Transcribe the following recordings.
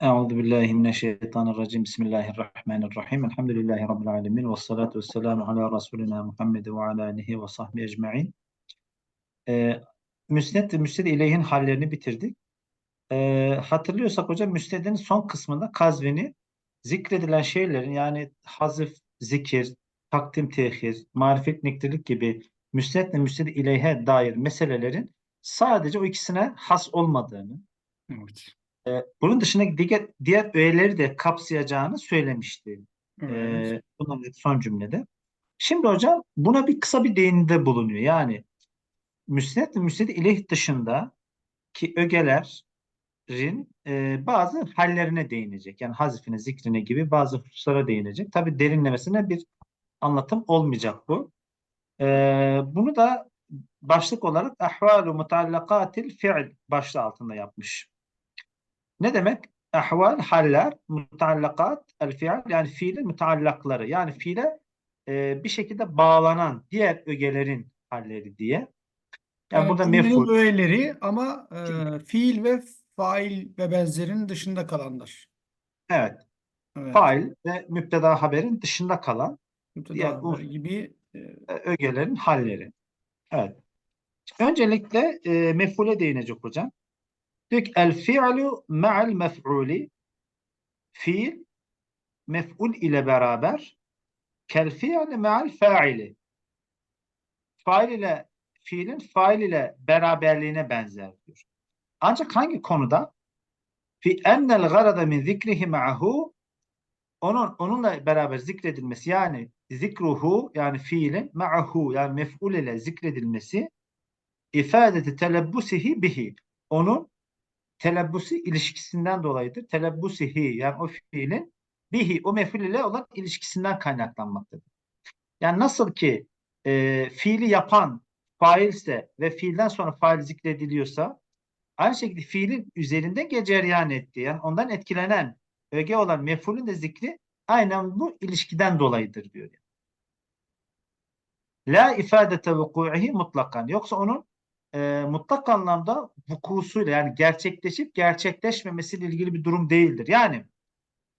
Euzu billahi mineşşeytanirracim. Bismillahirrahmanirrahim. Elhamdülillahi rabbil alamin ve salatu vesselamu ala rasulina Muhammed ve ala alihi ve sahbihi ecmaîn. Ee, müsned ve müsned ileyhin hallerini bitirdik. Ee, hatırlıyorsak hocam müsnedin son kısmında kazvini zikredilen şeylerin yani hazif, zikir, takdim, tehir, marifet, nektirlik gibi müsned ve müsned ileyhe dair meselelerin sadece o ikisine has olmadığını, Evet. E, bunun dışında diğer, diğer öğeleri de kapsayacağını söylemişti. Evet. E, bunun son cümlede. Şimdi hocam buna bir kısa bir değinide bulunuyor. Yani müsned ve müsned ileyh dışında ki ögelerin e, bazı hallerine değinecek. Yani hazifine, zikrine gibi bazı hususlara değinecek. Tabi derinlemesine bir anlatım olmayacak bu. E, bunu da başlık olarak ahvalu mutallakatil fi'l başlığı altında yapmış. Ne demek? Ahval, haller, mutallakat, el fiil yani fiilin mutallakları. Yani fiile e, bir şekilde bağlanan diğer ögelerin halleri diye. Yani Yani burada mef'ul, öğeleri ama e, fiil ve fail ve benzerinin dışında kalanlar. evet, Evet. fail ve müpteda haberin dışında kalan Müpteda diğer gibi e, e, ögelerin halleri. Evet. Öncelikle e, mef'ule değinecek hocam. Diyor ki el fi'lu ma'al mef'uli fiil mef'ul ile beraber kel fi'li ma'al fa'ili fail ile fiilin fail ile beraberliğine benzer diyor. Ancak hangi konuda? Fi ennel garada min zikrihi ma'ahu onun onunla beraber zikredilmesi yani zikruhu yani fiilin ma'ahu yani mef'ul ile zikredilmesi ifadeti telebbusihi bihi onun telebbusi ilişkisinden dolayıdır. Telebbusihi yani o fiilin bihi o mef'ul ile olan ilişkisinden kaynaklanmaktadır. Yani nasıl ki e, fiili yapan failse ve fiilden sonra fail zikrediliyorsa aynı şekilde fiilin üzerinde gecereyan ettiği yani ondan etkilenen öge olan mef'ulün de zikri aynen bu ilişkiden dolayıdır diyor. La ifadete vuku'ihi mutlakan. Yoksa onun e, mutlak anlamda vukusuyla yani gerçekleşip gerçekleşmemesiyle ilgili bir durum değildir. Yani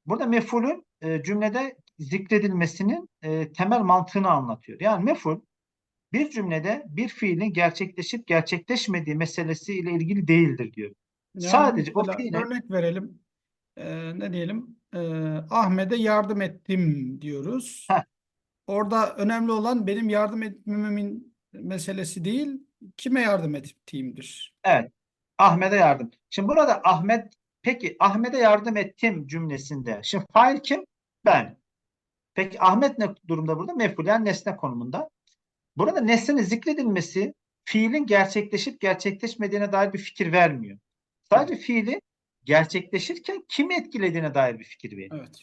burada mef'ulün e, cümlede zikredilmesinin e, temel mantığını anlatıyor. Yani mef'ul bir cümlede bir fiilin gerçekleşip gerçekleşmediği meselesiyle ilgili değildir diyor. yani Sadece o fiile örnek verelim. E, ne diyelim? E, Ahmet'e yardım ettim diyoruz. Heh. Orada önemli olan benim yardım etmememin meselesi değil, kime yardım ettiğimdir. evet Ahmet'e yardım. Şimdi burada Ahmet peki Ahmet'e yardım ettim cümlesinde. Şimdi fail kim? Ben. Peki Ahmet ne durumda burada? Mef'ul yani nesne konumunda. Burada nesnenin zikredilmesi fiilin gerçekleşip gerçekleşmediğine dair bir fikir vermiyor. Sadece fiili gerçekleşirken kimi etkilediğine dair bir fikir veriyor. Evet.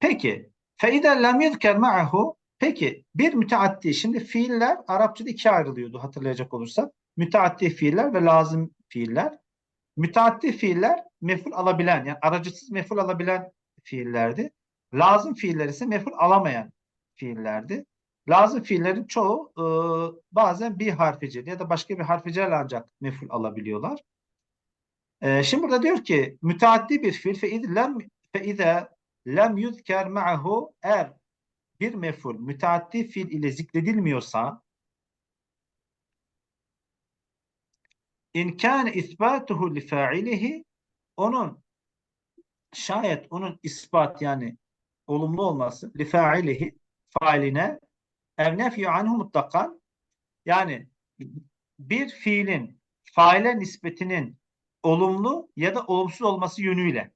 Peki فَاِذَا لَمْ يُذْكَرْ مَعَهُ Peki bir müteaddi şimdi fiiller Arapçada ikiye ayrılıyordu hatırlayacak olursak. Müteaddi fiiller ve lazım fiiller. Müteaddi fiiller mef'ul alabilen yani aracısız mef'ul alabilen fiillerdi. Lazım fiiller ise mef'ul alamayan fiillerdi. Lazım fiillerin çoğu e, bazen bir harficiyle ya da başka bir harficiyle ancak mef'ul alabiliyorlar. E, şimdi burada diyor ki müteaddi bir fiil fe lem fe iza lem yuzker ma'ahu eğer bir mef'ul müteaddi fiil ile zikredilmiyorsa in kâne isbatuhu li fa'ilihi onun şayet onun ispat yani olumlu olması li fa'ilihi failine ev nefyu anhu mutlakan yani bir fiilin faile nispetinin olumlu ya da olumsuz olması yönüyle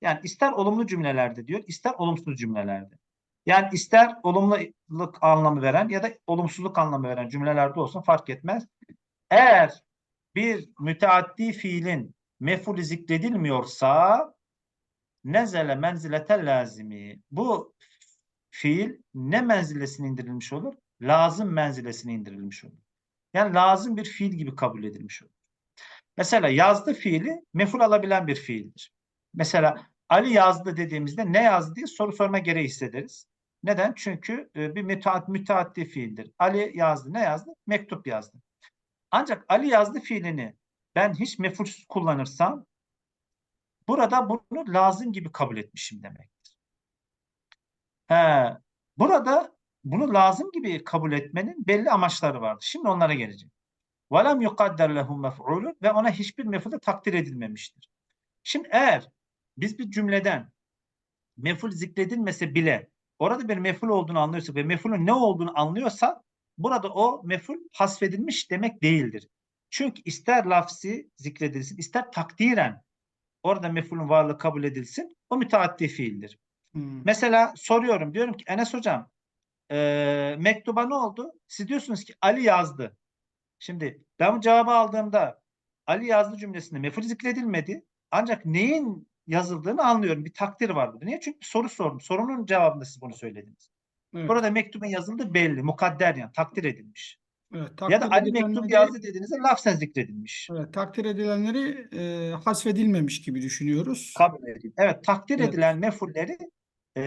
yani ister olumlu cümlelerde diyor ister olumsuz cümlelerde. Yani ister olumluluk anlamı veren ya da olumsuzluk anlamı veren cümlelerde olsun fark etmez. Eğer bir müteaddi fiilin mef'ulü zikredilmiyorsa nezele menziletel lazimi. Bu fiil ne menzilesine indirilmiş olur? Lazım menzilesine indirilmiş olur. Yani lazım bir fiil gibi kabul edilmiş olur. Mesela yazdı fiili mef'ul alabilen bir fiildir. Mesela Ali yazdı dediğimizde ne yazdı diye soru sorma gereği hissederiz. Neden? Çünkü e, bir mütead, müteaddi fiildir. Ali yazdı. Ne yazdı? Mektup yazdı. Ancak Ali yazdı fiilini ben hiç mef'ulsüz kullanırsam burada bunu lazım gibi kabul etmişim demektir. He, burada bunu lazım gibi kabul etmenin belli amaçları vardı. Şimdi onlara geleceğim. وَلَمْ يُقَدَّرْ لَهُ مَفْعُولٌ Ve ona hiçbir mef'ul takdir edilmemiştir. Şimdi eğer biz bir cümleden mef'ul zikredilmese bile orada bir mef'ul olduğunu anlıyorsak ve mef'ulün ne olduğunu anlıyorsa burada o mef'ul hasfedilmiş demek değildir. Çünkü ister lafzi zikredilsin, ister takdiren orada mef'ulün varlığı kabul edilsin, o müteaddi fiildir. Hmm. Mesela soruyorum, diyorum ki Enes hocam e, mektuba ne oldu? Siz diyorsunuz ki Ali yazdı. Şimdi ben bu cevabı aldığımda Ali yazdı cümlesinde mef'ul zikredilmedi. Ancak neyin yazıldığını anlıyorum. Bir takdir var burada. Niye? Çünkü bir soru sordum. Sorunun cevabında siz bunu söylediniz. Evet. Burada mektubun yazıldığı belli. Mukadder yani. Takdir edilmiş. Evet, takdir ya da Ali mektup yazdı dediğinizde lafzen zikredilmiş. Evet, takdir edilenleri e, hasfedilmemiş gibi düşünüyoruz. Kabul edil. Evet, takdir evet. edilen mefulleri e,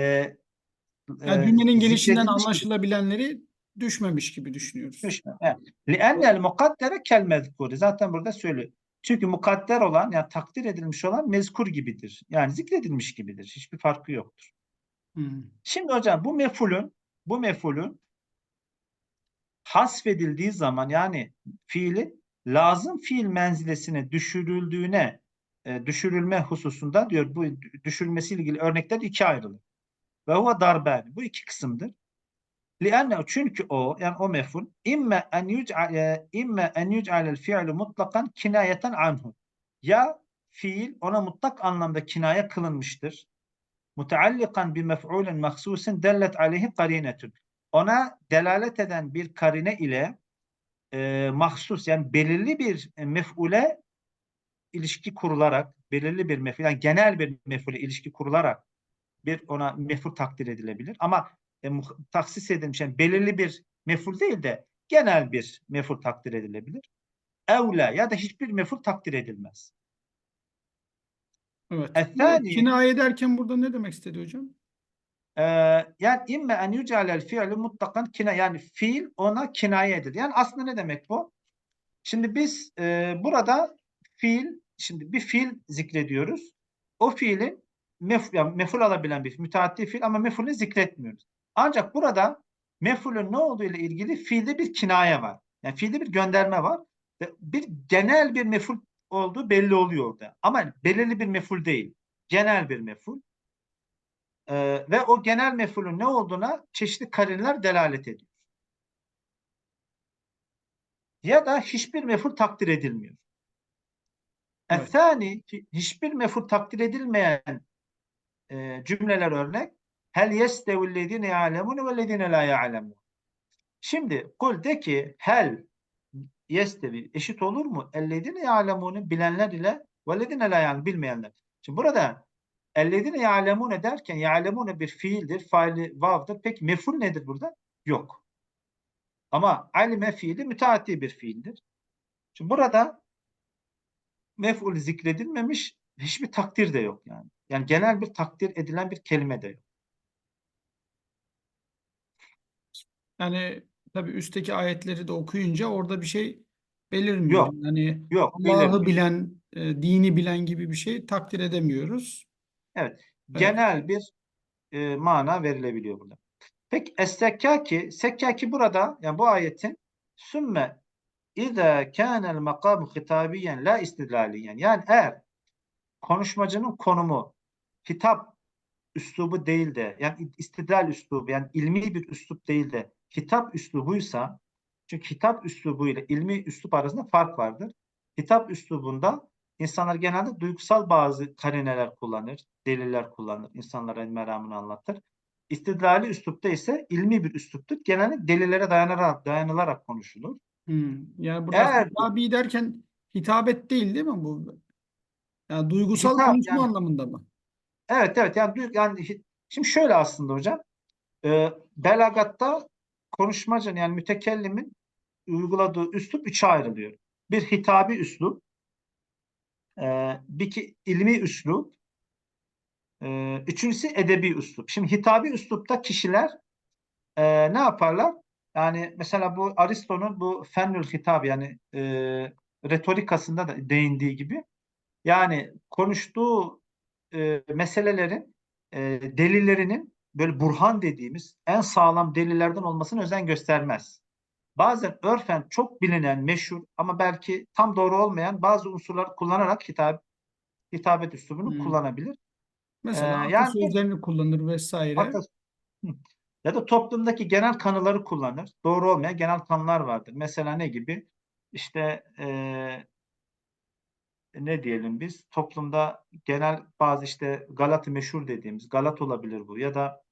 yani e, cümlenin gelişinden anlaşılabilenleri düşmemiş gibi düşünüyoruz. Düşme. Evet. Li'ennel mukaddere kel mezkuri. Zaten burada söylüyor. Çünkü mukadder olan yani takdir edilmiş olan mezkur gibidir. Yani zikredilmiş gibidir. Hiçbir farkı yoktur. Hmm. Şimdi hocam bu mefulün bu mefulün hasfedildiği zaman yani fiilin lazım fiil menzilesine düşürüldüğüne e, düşürülme hususunda diyor bu düşürülmesiyle ilgili örnekler ikiye ayrılır. Ve huve darbani. Bu iki kısımdır. لأنه çünkü o yani o meful imme en yüc'al imme en yüc'alel fi'lu mutlakan kinayeten anhu. Ya fiil ona mutlak anlamda kinaye kılınmıştır. Muteallikan bi mef'ulin mahsusin dellet aleyhi karinetun. Ona delalet eden bir karine ile e, mahsus yani belirli bir e, mef'ule ilişki kurularak belirli bir mef'ul yani genel bir mef'ule ilişki kurularak bir ona mef'ul takdir edilebilir. Ama e, taksis edilmiş yani belirli bir mef'ul değil de genel bir mef'ul takdir edilebilir. Evla ya da hiçbir mef'ul takdir edilmez. Evet. Ethani- Kinaye ederken burada ne demek istedi hocam? Ee, yani imme en yücelel fiilü mutlakan kina yani fiil ona kinaye edilir. Yani aslında ne demek bu? Şimdi biz e, burada fiil şimdi bir fiil zikrediyoruz. O fiilin mef, yani meful alabilen bir müteaddi fiil ama mefulünü zikretmiyoruz. Ancak burada mefulün ne olduğu ile ilgili fiilde bir kinaye var. Yani fiilde bir gönderme var. Bir genel bir meful olduğu belli oluyor orada. Ama belirli bir meful değil. Genel bir meful. Ee, ve o genel mefulün ne olduğuna çeşitli karineler delalet ediyor. Ya da hiçbir meful takdir edilmiyor. Evet. Ethani hiçbir meful takdir edilmeyen e, cümleler örnek. Hel yestevillezine ya'lemun ve lezine la ya'lemun. Şimdi kul de ki hel yestevi eşit olur mu? Ellezine ya'lemun'u bilenler ile ve lezine la ya'lemun bilmeyenler. Şimdi burada ellezine ya'lemun derken ya'lemun bir fiildir, faili vav'dır. Peki meful nedir burada? Yok. Ama alime fiili müteaddi bir fiildir. Şimdi burada mef'ul zikredilmemiş hiçbir takdir de yok yani. Yani genel bir takdir edilen bir kelime de yok. Yani tabii üstteki ayetleri de okuyunca orada bir şey belirmiyor. Yok, Yani Yok. Allah'ı belirmiş. bilen, e, dini bilen gibi bir şey takdir edemiyoruz. Evet. Evet. Genel bir e, mana verilebiliyor burada. Peki es-sekkaki, sekkaki burada yani bu ayetin sümme İza kânel makamu hitabiyen la istidlaliyen. Yani eğer konuşmacının konumu hitap üslubu değil de yani istidlal üslubu yani ilmi bir üslup değil de hitap üslubuysa çünkü hitap üslubu ile ilmi üslup arasında fark vardır. Hitap üslubunda insanlar genelde duygusal bazı karineler kullanır, deliller kullanır, insanlara meramını anlatır. İstidlali üslupta ise ilmi bir üsluptur. Genelde delillere dayanarak, dayanılarak konuşulur. Hmm. Yani burada Eğer- hitabi derken hitabet değil değil mi bu? Yani duygusal Hitap, konuşma yani- anlamında mı? Evet evet yani, yani şimdi şöyle aslında hocam e, belagatta konuşmacının yani mütekellimin uyguladığı üslup üçe ayrılıyor. Bir hitabi üslup, e, bir ki ilmi üslup, e, üçüncüsü edebi üslup. Şimdi hitabi üslupta kişiler e, ne yaparlar? Yani mesela bu Aristo'nun bu fennül hitab yani e, retorikasında da değindiği gibi yani konuştuğu e, meselelerin e, delillerinin böyle burhan dediğimiz en sağlam delillerden olmasına özen göstermez. Bazen örfen çok bilinen, meşhur ama belki tam doğru olmayan bazı unsurları kullanarak hitap hitabet üslubunu Hmm. kullanabilir. Mesela Ee, yani- atasözlerini kullanır vesaire. Hatta ya da toplumdaki genel kanıları kullanır. Doğru olmayan genel kanılar vardır. Mesela ne gibi? İşte eee, ne diyelim biz? Toplumda genel bazı işte Galat-ı meşhur dediğimiz Galat olabilir bu ya da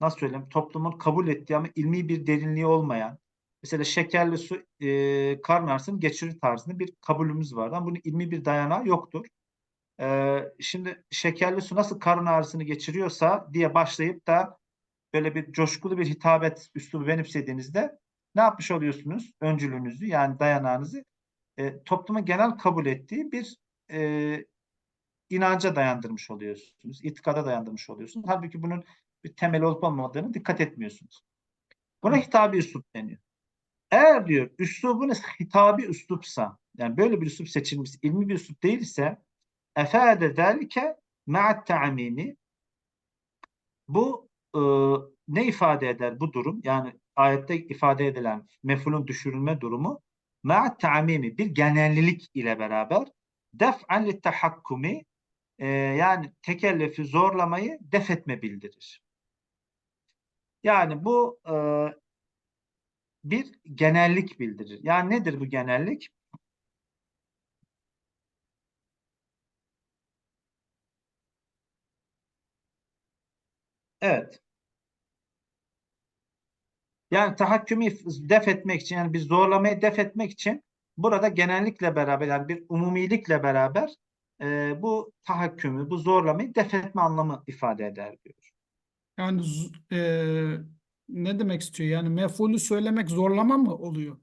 nasıl söyleyeyim toplumun kabul ettiği ama ilmi bir derinliği olmayan mesela şekerli su eee karın ağrısını geçirir tarzında bir kabulümüz var. Ama bunun ilmi bir dayanağı yoktur. Eee, şimdi şekerli su nasıl karın ağrısını geçiriyorsa diye başlayıp da böyle bir coşkulu bir hitabet üslubu benimsediğinizde ne yapmış oluyorsunuz? Öncülünüzü yani dayanağınızı e, toplumun genel kabul ettiği bir e, inanca dayandırmış oluyorsunuz. itikada dayandırmış oluyorsunuz. Halbuki bunun bir temel olup olmadığını dikkat etmiyorsunuz. Buna hitabi üslup deniyor. Eğer diyor üslubunuz hitabi üslupsa yani böyle bir üslup seçilmiş ilmi bir üslup değilse efade zelike ma'at ta'mimi bu e, ne ifade eder bu durum? Yani ayette ifade edilen mefulun düşürülme durumu ma'at ta'mimi bir genellilik ile beraber def'an lit tahakkumi e, yani tekellefi zorlamayı def etme bildirir. Yani bu e, bir genellik bildirir. Yani nedir bu genellik? Evet. Yani tahakkümü def etmek için yani bir zorlamayı def etmek için burada genellikle beraber yani bir umumilikle beraber e, bu tahakkümü, bu zorlamayı def etme anlamı ifade eder diyor. Yani e, ne demek istiyor? Yani mef'ulü söylemek zorlama mı oluyor?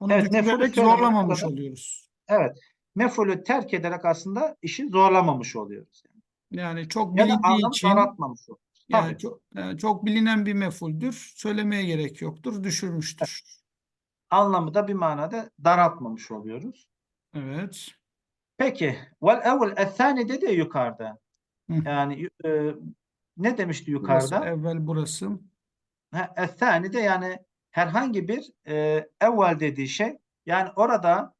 Onu Evet, mef'ulü zorlamamış burada- oluyoruz. Evet. Mef'ulü terk ederek aslında işi zorlamamış oluyoruz. Yani çok Ya bilindiği için oluyoruz. yani Tabii. çok, yani çok bilinen bir mefuldür. Söylemeye gerek yoktur. Düşürmüştür. Anlamı da bir manada daraltmamış oluyoruz. Evet. Peki. Vel evvel ethani dedi ya yukarıda. Hı. Yani e, ne demişti Burası yukarıda? evvel burası. Ha, ethani de yani herhangi bir e, evvel dediği şey yani orada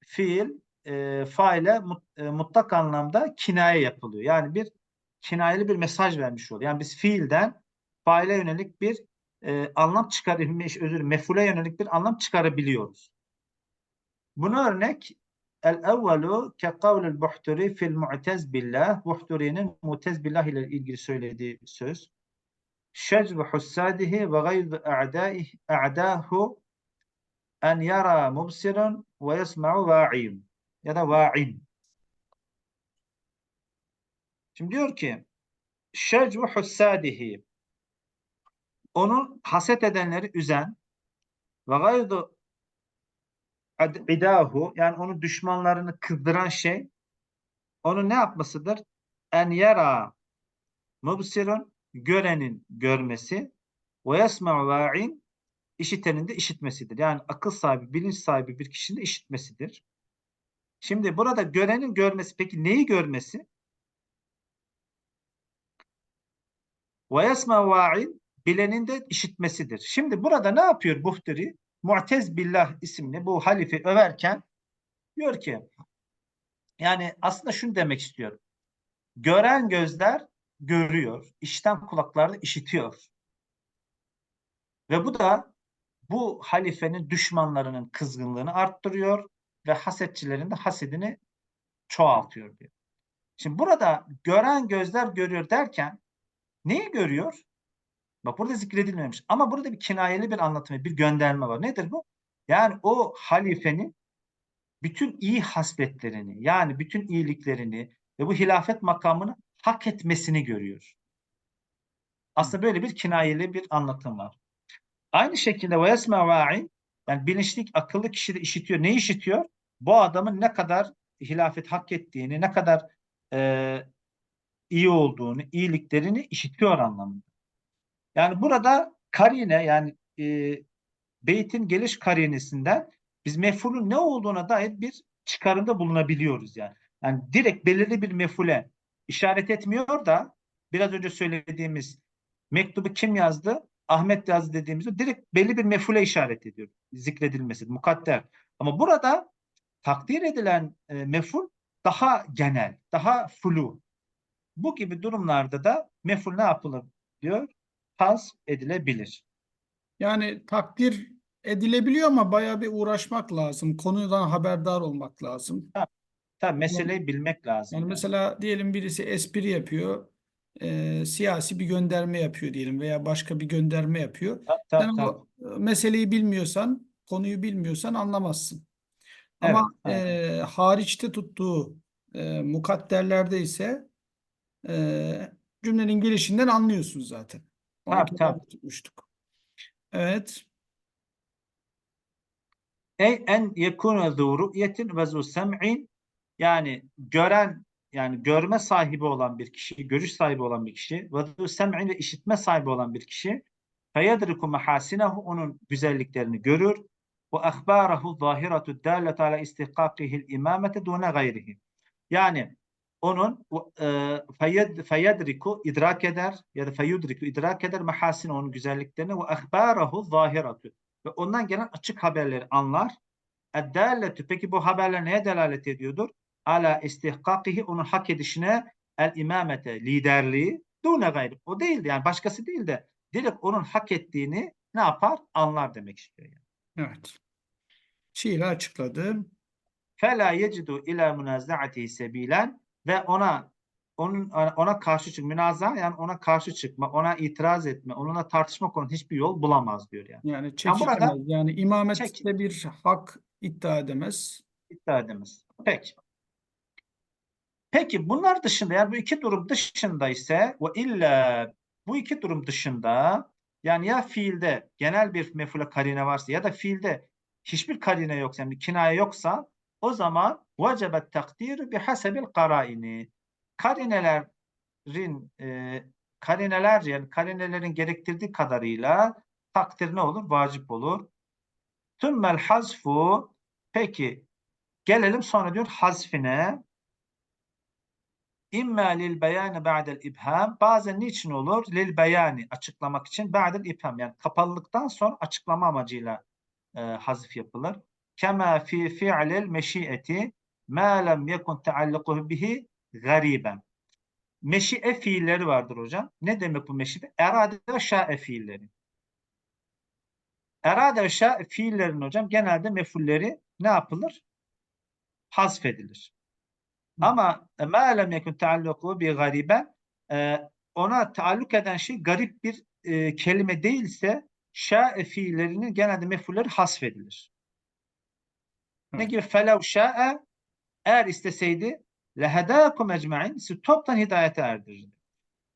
fiil e, faile mut, e, mutlak anlamda kinaye yapılıyor. Yani bir kinayeli bir mesaj vermiş oluyor. Yani biz fiilden faile yönelik bir e, anlam çıkarabilmiş, özür mefule yönelik bir anlam çıkarabiliyoruz. Buna örnek el evvelu ke kavlül buhturi fil mu'tez billah. Buhturi'nin mu'tez billah ile ilgili söylediği söz. Şecru hussadihi ve a'daihi a'dahu en yara mubsirun ve yesma'u va'in ya da va'in. Şimdi diyor ki şecru hussadihi onun haset edenleri üzen ve gayzu idahu yani onun düşmanlarını kızdıran şey onun ne yapmasıdır? En yara mubsirun görenin görmesi ve yesma'u va'in işitenin de işitmesidir. Yani akıl sahibi, bilinç sahibi bir kişinin de işitmesidir. Şimdi burada görenin görmesi, peki neyi görmesi? Ve yesma va'in bilenin de işitmesidir. Şimdi burada ne yapıyor Buhturi? Mu'tez Billah isimli bu halife överken diyor ki yani aslında şunu demek istiyor. Gören gözler görüyor, işten kulaklar da işitiyor. Ve bu da bu halifenin düşmanlarının kızgınlığını arttırıyor ve hasetçilerin de hasedini çoğaltıyor diyor. Şimdi burada gören gözler görüyor derken neyi görüyor? Bak burada zikredilmemiş. Ama burada bir kinayeli bir anlatım, bir gönderme var. Nedir bu? Yani o halifenin bütün iyi hasletlerini, yani bütün iyiliklerini ve bu hilafet makamını hak etmesini görüyor. Aslında böyle bir kinayeli bir anlatım var. Aynı şekilde ve yesme yani bilinçli, akıllı kişi de işitiyor. Ne işitiyor? Bu adamın ne kadar hilafet hak ettiğini, ne kadar e, iyi olduğunu, iyiliklerini işitiyor anlamında. Yani burada karine yani e, beytin geliş karinesinden biz mefulün ne olduğuna dair bir çıkarımda bulunabiliyoruz yani. Yani direkt belirli bir mefule işaret etmiyor da biraz önce söylediğimiz mektubu kim yazdı? Ahmet yazdı dediğimizde direkt belli bir mefule işaret ediyor. Zikredilmesi, mukadder. Ama burada takdir edilen e, meful daha genel, daha flu. Bu gibi durumlarda da meful ne yapılır diyor? Has edilebilir. Yani takdir edilebiliyor ama bayağı bir uğraşmak lazım. Konudan haberdar olmak lazım. Tabii meseleyi bilmek lazım. Yani yani. mesela diyelim birisi espri yapıyor, e, siyasi bir gönderme yapıyor diyelim veya başka bir gönderme yapıyor. Tabii, tabii, Sen tabii. o e, meseleyi bilmiyorsan, konuyu bilmiyorsan anlamazsın. Ama Evet, e, hariçte tuttuğu e, mukadderlerde ise e, cümlenin gelişinden anlıyorsun zaten. Tabii, tabii. tutmuştuk. Evet. Ey en yekunu zu ru'yetin ve zu sem'in yani gören yani görme sahibi olan bir kişi, görüş sahibi olan bir kişi ve zu sem'in ve işitme sahibi olan bir kişi feyedriku mahasinehu onun güzelliklerini görür ve ahbarahu zahiratu dallet ala istihkakihil imamete dune gayrihi. Yani onun e, feyed, feyedriku idrak eder ya da feyudriku idrak eder mahasine onun güzelliklerini ve ahbarahu zahiratu ve ondan gelen açık haberleri anlar. Eddalletü peki bu haberler neye delalet ediyordur? Ala istihkakihi onun hak edişine el imamete liderliği dune gayri. O değildi yani başkası değil de direkt onun hak ettiğini ne yapar? Anlar demek istiyor. Yani. Evet. Şiiri açıkladı. Fela yecidu ila münazaatihi sebilen ve ona onun ona karşı çık münaza yani ona karşı çıkma, ona itiraz etme, onunla tartışma konu hiçbir yol bulamaz diyor yani. Yani burada- çekişemez. Yani imamette Çek- bir hak iddia edemez. iddia edemez. Peki. Peki bunlar dışında yani bu iki durum dışında ise ve illa bu iki durum dışında yani ya fiilde genel bir mefule karine varsa ya da fiilde hiçbir karine yoksa yani bir kinaye yoksa o zaman vecebet takdiru bihasebil karaini. Karinelerin e, karineler yani karinelerin gerektirdiği kadarıyla takdir ne olur? Vacip olur. Tümmel hazfu peki Gelelim sonra diyor hazfine. İmma lil beyani ba'del ibham. Bazen niçin olur? Lil beyani açıklamak için ba'del ibham. Yani kapalılıktan sonra açıklama amacıyla e, hazif yapılır. Kema fi fi'lil meşiyeti ma lem yekun taallukuhu bihi gariben. Meşiye fiilleri vardır hocam. Ne demek bu meşiye? Erade ve şa'e fiilleri. Erade ve şa'e fiillerin hocam genelde mefulleri ne yapılır? Hasfedilir. Hı. Ama مَا لَمْ يَكُنْ تَعَلُّقُ bir gariben e, ona taalluk eden şey garip bir e, kelime değilse şa'e fiillerinin genelde mefulleri hasfedilir. Ne Evet. gibi? فَلَوْ şa'e eğer isteseydi lehedâkum ecmaîn sizi toptan hidayete erdirirdi.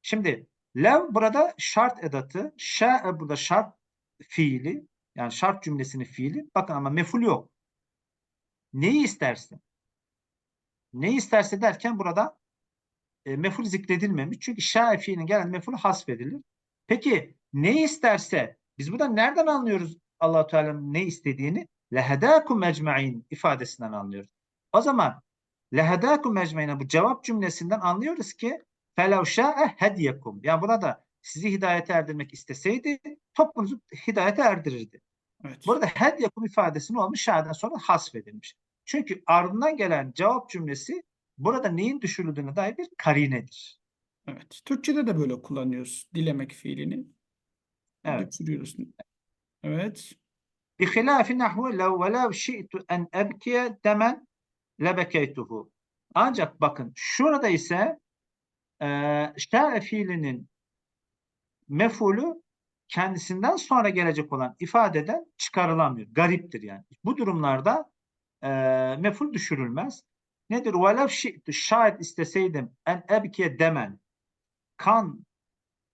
Şimdi lev burada şart edatı, şa'e burada şart fiili yani şart cümlesinin fiili. Bakın ama meful yok. Neyi istersin? Ne isterse derken burada e, meful zikredilmemiş. Çünkü şa'i fiilinin gelen mefulü hasfedilir. Peki ne isterse biz buradan nereden anlıyoruz allah Teala'nın ne istediğini? Lehedâkum ecmaîn ifadesinden anlıyoruz. O zaman lehedâkum ecmeine bu cevap cümlesinden anlıyoruz ki felev şâ'e hediyekum. Yani burada sizi hidayete erdirmek isteseydi topunuzu hidayete erdirirdi. Evet. Burada hediyekum ifadesini olmuş şa'den sonra hasfedilmiş. Çünkü ardından gelen cevap cümlesi burada neyin düşürüldüğüne dair bir karinedir. Evet. Türkçede de böyle kullanıyoruz dilemek fiilini. Evet. Düşürüyoruz. Evet. Bi hilâfi nahvu lev velev şi'tu en demen lebekeytuhu. Ancak bakın şurada ise e, şa'e fiilinin mefulü kendisinden sonra gelecek olan ifadeden çıkarılamıyor. Gariptir yani. Bu durumlarda e, meful düşürülmez. Nedir? Velev şayet isteseydim en ebkiye demen kan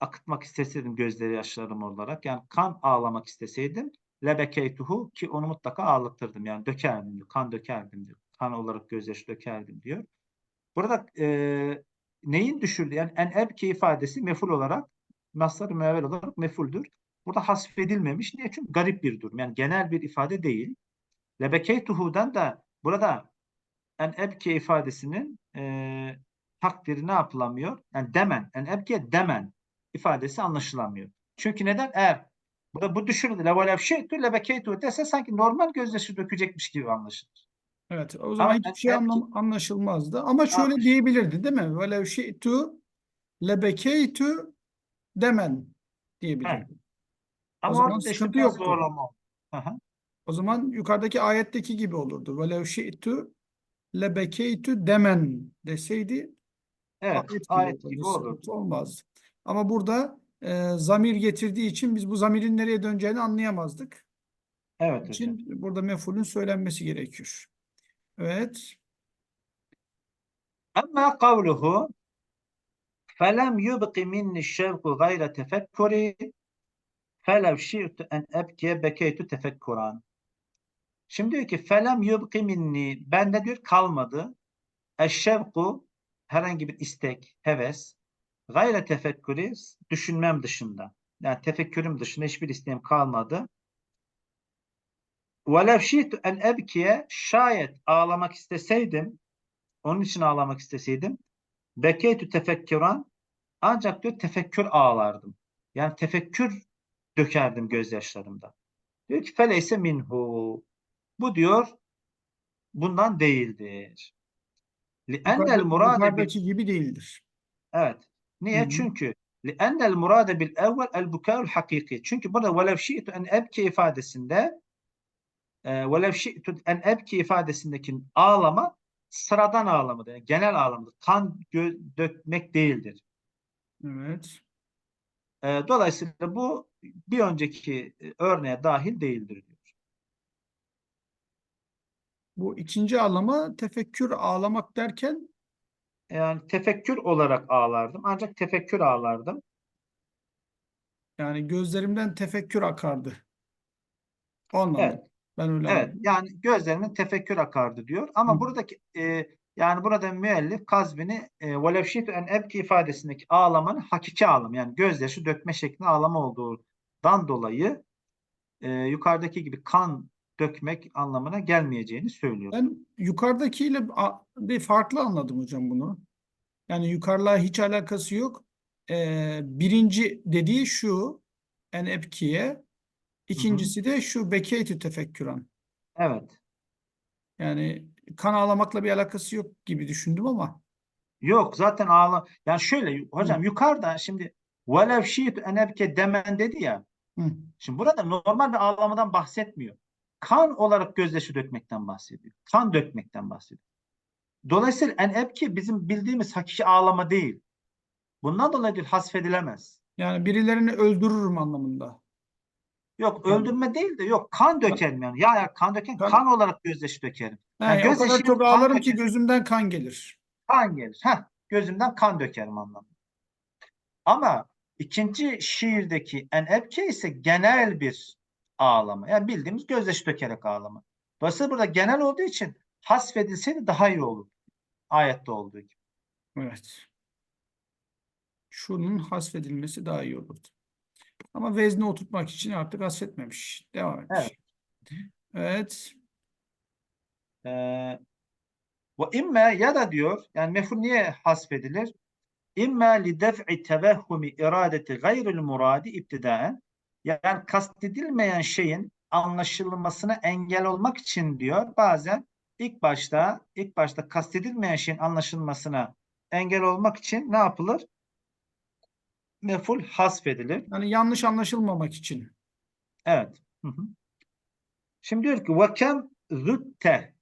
akıtmak isteseydim gözleri yaşlarım olarak yani kan ağlamak isteseydim lebekeytuhu ki onu mutlaka ağlatırdım yani dökerdim diyor. Kan dökerdim diyor. Kan olarak gözyaşı dökerdim diyor. Burada e, neyin düşürdü? Yani en ebki ifadesi meful olarak maslar müevvel olarak mefuldür. Burada hasfedilmemiş. Niye? Çünkü garip bir durum. Yani genel bir ifade değil. Lebekeytuhu'dan da burada en ebki ifadesinin e, takdiri ne yapılamıyor? Yani demen, en ebke demen ifadesi anlaşılamıyor. Çünkü neden? Eğer burada bu düşünülür. Levelev şeytu lebekeytu dese sanki normal gözyaşı dökecekmiş gibi anlaşılır. Evet, o zaman Ama hiçbir şey anlam anlaşılmazdı. Ama şöyle Anlaş- diyebilirdi değil mi? Velev şi'tu lebekeytu demen diyebilirdi. Ama zaman orada işte sıkıntı biraz yoktu. zorlama oldu. Hı hı. O zaman yukarıdaki ayetteki gibi olurdu. Velev şi'tu lebekeytu demen deseydi Evet, ayet gibi ayet olurdu. gibi olur. Sıkıntı olmazdı. Ama burada e, zamir getirdiği için biz bu zamirin nereye döneceğini anlayamazdık. Evet hocam. için burada mef'ulün söylenmesi gerekiyor. Evet. Ama kavluhu felem yubqi minni şevku gayre tefekkuri felev şi'tu en ebkiye bekeytu tefekkuran. Şimdi diyor ki felem yubqi minni bende diyor kalmadı. Eşşevku herhangi bir istek, heves gayre tefekkürü düşünmem dışında. Yani tefekkürüm dışında hiçbir isteğim kalmadı. Velev şi'tu en ebkiye şayet ağlamak isteseydim onun için ağlamak isteseydim bekeytu tefekküran ancak diyor tefekkür ağlardım. Yani tefekkür dökerdim gözyaşlarımda. Diyor ki feleyse minhu. Bu diyor bundan değildir. لِأَنَّ Yukarıda- الْمُرَادَ bil yukarıdaki gibi değildir. Evet. Niye? Hı hı. Çünkü لِأَنَّ الْمُرَادَ بِالْاَوَّلْ الْبُكَاءُ الْحَقِيقِ Çünkü burada وَلَوْ شِئْتُ en ebki ifadesinde e, وَلَوْ شِئْتُ en ebki ifadesindeki ağlama sıradan ağlamadır. Yani genel ağlamadır. Kan gö- dökmek değildir. Evet. E, dolayısıyla bu bir önceki e, örneğe dahil değildir diyor. Bu ikinci ağlama tefekkür ağlamak derken Yani tefekkür olarak ağlardım. Ancak tefekkür ağlardım. yani gözlerimden tefekkür akardı. O anlamda. Evet. Ben öyle Evet, anladım. yani gözlerimin tefekkür akardı diyor. Ama Hı. buradaki e, yani burada müellif kazbini e, velev şi'tu en ebki ifadesindeki ağlamanın hakiki ağlama yani gözyaşı dökme şeklinde ağlama olduğundan dolayı e, yukarıdaki gibi kan dökmek anlamına gelmeyeceğini söylüyor. Ben yukarıdakiyle bir farklı anladım hocam bunu. Yani yukarıla hiç alakası yok. Ee, birinci dediği şu en ebkiye. İkincisi de şu bekeytü tefekküran. Evet. Yani kan ağlamakla bir alakası yok gibi düşündüm ama. Yok zaten ağla yani şöyle hocam yukarıda şimdi velev şi'tu en ebke demen dedi ya. Hı. Şimdi burada normal bir ağlamadan bahsetmiyor. Kan olarak gözyaşı dökmekten bahsediyor. Kan dökmekten bahsediyor. Dolayısıyla en ebki bizim bildiğimiz hakiki ağlama değil. Bundan dolayı hasfedilemez. Yani birilerini öldürürüm anlamında. Yok Yani- öldürme değil de yok kan dökerim yani. Ya, ya kan döken Kan- kan olarak gözyaşı dökerim. Ha, Yani o kadar çok ağlarım ki gözümden kan gelir. Kan gelir. Heh, gözümden kan dökerim anlamında. Ama ikinci şiirdeki en ebke ise genel bir ağlama. Yani bildiğimiz gözyaşı dökerek ağlama. Dolayısıyla burada genel olduğu için hasfedilseydi daha iyi olur. Ayette olduğu gibi. Evet. Şunun hasfedilmesi daha iyi olurdu. Ama vezni oturtmak için artık hasfetmemiş. Devam etmiş. Evet. Evet. Ee, ve imme ya da diyor yani mefhul niye hasfedilir? İmme li def'i tevehhumi iradeti gayril muradi iptidaen yani kastedilmeyen şeyin anlaşılmasına engel olmak için diyor bazen ilk başta ilk başta kastedilmeyen şeyin anlaşılmasına engel olmak için ne yapılır? Meful hasfedilir. Yani yanlış anlaşılmamak için. Evet. Hı hı. Şimdi diyor ki ve kem zütte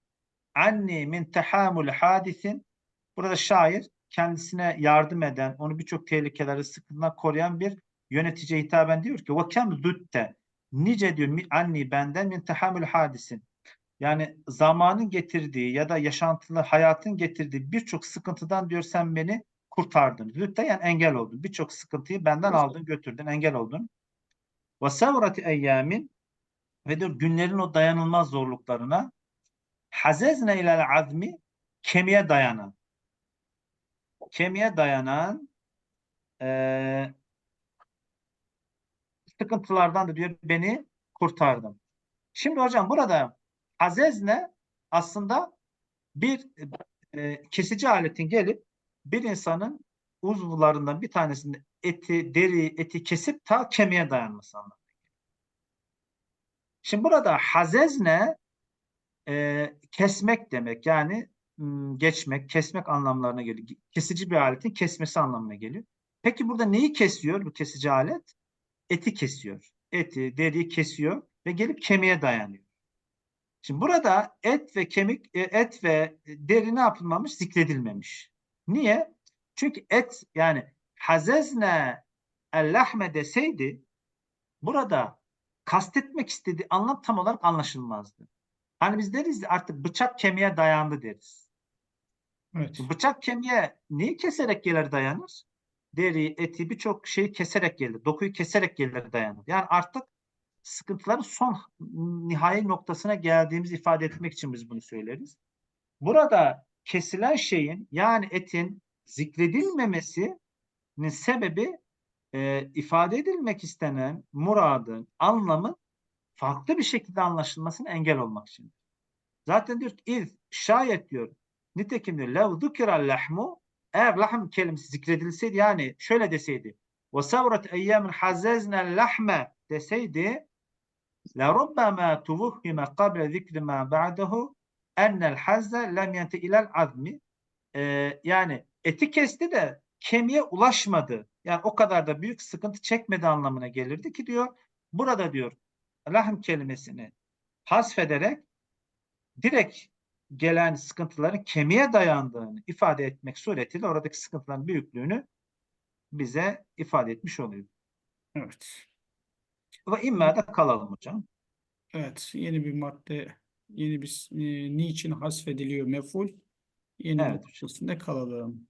anni min tehamül hadisin burada şair kendisine yardım eden, onu birçok tehlikeleri sıkıntıdan koruyan bir yöneticiye hitaben diyor ki ve kem zütte nice diyor anni benden min tehamül hadisin yani zamanın getirdiği ya da yaşantılı hayatın getirdiği birçok sıkıntıdan diyor sen beni kurtardın. Yani engel oldun. Birçok sıkıntıyı benden aldın, götürdün, engel oldun. Ve sevrati eyyamin ve diyor günlerin o dayanılmaz zorluklarına hazezne ilel azmi kemiğe dayanan kemiğe dayanan eee, sıkıntılardan da diyor beni kurtardım. Şimdi hocam burada azezne aslında bir e, kesici aletin gelip bir insanın uzuvlarından bir tanesinde eti, deri, eti kesip ta kemiğe dayanması anlamına. Şimdi burada hazezne e, kesmek demek yani geçmek, kesmek anlamlarına geliyor. Kesici bir aletin kesmesi anlamına geliyor. Peki burada neyi kesiyor bu kesici alet? Eti kesiyor. Eti, deriyi kesiyor ve gelip kemiğe dayanıyor. Şimdi burada et ve kemik, e, et ve deri ne yapılmamış? Zikredilmemiş. Niye? Çünkü et yani hazezne el-lahme deseydi burada kastetmek istediği anlam tam olarak anlaşılmazdı. Hani biz deriz artık bıçak kemiğe dayandı deriz. Evet. Bıçak kemiğe neyi keserek gelir dayanır? Deri, eti birçok şeyi keserek gelir. Dokuyu keserek gelir dayanır. Yani artık sıkıntıların son nihai noktasına geldiğimizi ifade etmek için biz bunu söyleriz. Burada kesilen şeyin yani etin zikredilmemesinin sebebi e, ifade edilmek istenen muradın, anlamın farklı bir şekilde anlaşılmasına engel olmak için. Zaten diyor ki şayet diyor. Nitekim diyor lev zukira lahmu eğer lahm kelimesi zikredilseydi yani şöyle deseydi ve savrat eyyemin hazezne lahme deseydi la rubbama tuvhime kable zikri ma ba'dehu ennel hazze lem yente ilel azmi e, yani eti kesti de kemiğe ulaşmadı. Yani o kadar da büyük sıkıntı çekmedi anlamına gelirdi ki diyor. Burada diyor lahm kelimesini hasfederek direkt gelen sıkıntıların kemiğe dayandığını ifade etmek suretiyle oradaki sıkıntıların büyüklüğünü bize ifade etmiş oluyor. Evet. Ve imma da kalalım hocam. Evet, yeni bir madde yeni bir e, niçin hasfediliyor mef'ul? Yeni bir Evet. maddesinde kalalım.